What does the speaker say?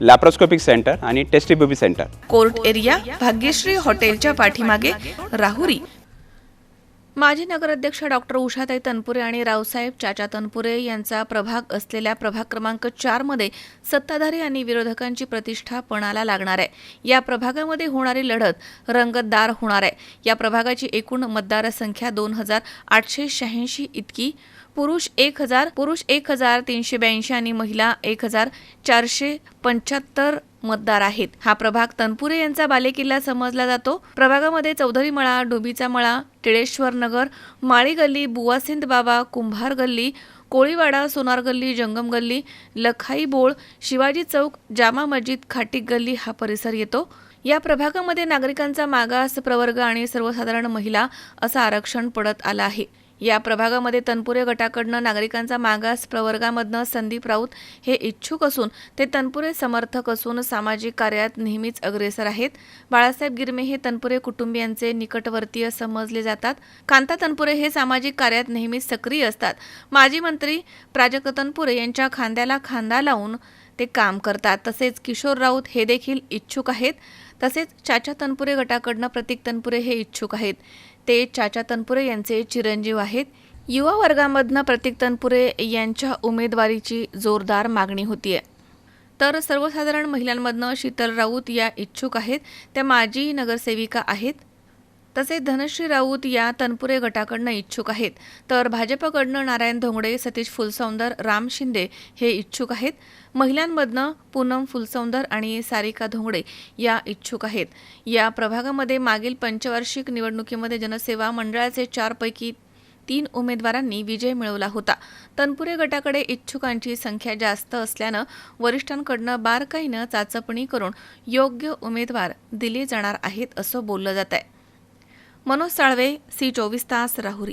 Laparoscopic centre आणि test tube baby centre court area Bhagyashree हॉटेलच्या पाठीमागे राहुरी. माजी नगराध्यक्ष डॉक्टर उषाताई तनपुरे आणि रावसाहेब चाचा तनपुरे यांचा प्रभाग असलेल्या प्रभाग क्रमांक चारमध्ये सत्ताधारी आणि विरोधकांची प्रतिष्ठा पणाला लागणार आहे. या प्रभागामध्ये होणारी लढत रंगतदार होणार आहे. या प्रभागाची एकूण मतदारसंख्या दोन हजार आठशे शहाऐंशी इतकी पुरुष एक हजार पुरुष एक हजार तीनशे ब्याऐंशी आणि महिला एक हजार चारशे पंच्याहत्तर मतदार आहेत. हा प्रभाग तनपुरे यांचा बालेकिल्ला समजला जातो. प्रभागामध्ये चौधरी मळा डोबीचा मळा टिळेश्वर नगर माळी गल्ली बुवासिंद बाबा कुंभार गल्ली कोळीवाडा सोनार गल्ली जंगम गल्ली लखाई बोळ शिवाजी चौक जामा मस्जिद खाटीक गल्ली हा परिसर येतो. या प्रभागामध्ये नागरिकांचा मागास प्रवर्ग आणि सर्वसाधारण महिला असं आरक्षण पडत आलं आहे. या प्रभागामध्ये तनपुरे गटाकडनं नागरिकांचा मागास प्रवर्गामधनं संदीप राऊत हे इच्छुक असून ते तनपुरे समर्थक असून सामाजिक कार्यात नेहमीच अग्रेसर आहेत. बाळासाहेब गिरमे हे तनपुरे कुटुंबियांचे निकटवर्तीय समजले जातात. कांता तनपुरे हे सामाजिक कार्यात नेहमीच सक्रिय असतात. माजी मंत्री प्राजक्त तनपुरे यांच्या खांद्याला खांदा लावून ते काम करतात. तसेच किशोर राऊत हे देखील इच्छुक आहेत. तसेच चाचा तनपुरे गटाकडनं प्रतीक तनपुरे हे इच्छुक आहेत. ते चाचा तनपुरे यांचे चिरंजीव आहेत. युवा वर्गामधनं प्रतीक तनपुरे यांच्या उमेदवारीची जोरदार मागणी होतीये. तर सर्वसाधारण महिलांमधनं शीतल राऊत या इच्छुक आहेत. त्या माजी नगरसेविका आहेत. तसेच धनश्री राऊत या तनपुरे गटाकडनं इच्छुक आहेत. तर भाजपकडनं नारायण धोंगडे सतीश फुलसौंदर राम शिंदे हे इच्छुक आहेत. महिलांमधनं पूनम फुलसौंदर आणि सारिका धोंगडे या इच्छुक आहेत. या प्रभागामध्ये मागील पंचवार्षिक निवडणुकीमध्ये जनसेवा मंडळाचे चारपैकी तीन उमेदवारांनी विजय मिळवला होता. तनपुरे गटाकडे इच्छुकांची संख्या जास्त असल्यानं वरिष्ठांकडनं बारकाईनं चाचपणी करून योग्य उमेदवार दिले जाणार आहेत असं बोललं जात आहे मनोज साळवे सी चोवीस तास राहुरी